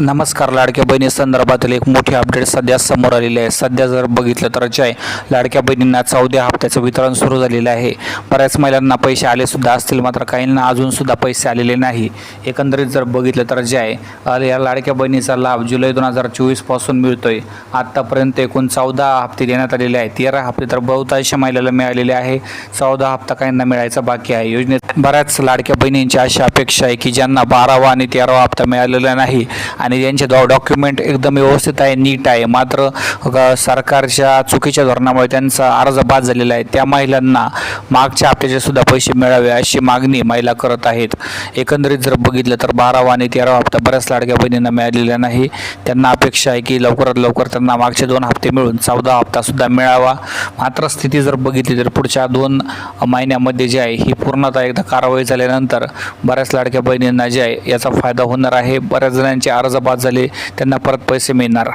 नमस्कार लाडक्या बहिणी संदर्भातील एक मोठी अपडेट सध्या समोर आलेली आहे. सध्या जर बघितलं तर जय लाडक्या बहिणींना चौदा हप्त्याचं वितरण सुरू झालेलं आहे. बऱ्याच महिलांना पैसे आले सुद्धा असतील मात्र काहींना अजूनसुद्धा पैसे आलेले नाही. एकंदरीत जर बघितलं तर जय अ, या लाडक्या बहिणीचा लाभ जुलै दोन हजार चोवीसपासून मिळतोय. आत्तापर्यंत एकूण चौदा हप्ते देण्यात आलेले आहेत. तेरा हप्ते तर बहुतांश महिलाला मिळालेले आहे. चौदा हप्ता काहींना मिळायचा बाकी आहे. योजनेत बऱ्याच लाडक्या बहिणींची अशी अपेक्षा आहे की ज्यांना बारावा आणि तेरावा हप्ता मिळालेला नाही. आणि यांचे डॉ डॉक्युमेंट एकदम व्यवस्थित आहे नीट आहे. मात्र सरकारच्या चुकीच्या धोरणामुळे त्यांचा अर्ज बाद झालेला आहे. त्या महिलांना मागच्या हप्त्याचे सुद्धा पैसे मिळावे अशी मागणी महिला करत आहेत. एकंदरीत जर बघितलं तर बारावा आणि तेरावा हप्ता बऱ्याच लाडक्या बहिणींना मिळालेला नाही. त्यांना अपेक्षा आहे की लवकरात लवकर त्यांना मागचे दोन हप्ते मिळून चौदा हप्ता सुद्धा मिळावा. मात्र स्थिती जर बघितली तर पुढच्या दोन महिन्यामध्ये जे आहे ही पूर्णतः एकदा कारवाई झाल्यानंतर बऱ्याच लाडक्या बहिणींना जे आहे याचा फायदा होणार आहे. बऱ्याच जणांचे अर्ज बाद झाले त्यांना परत पैसे मिळणार.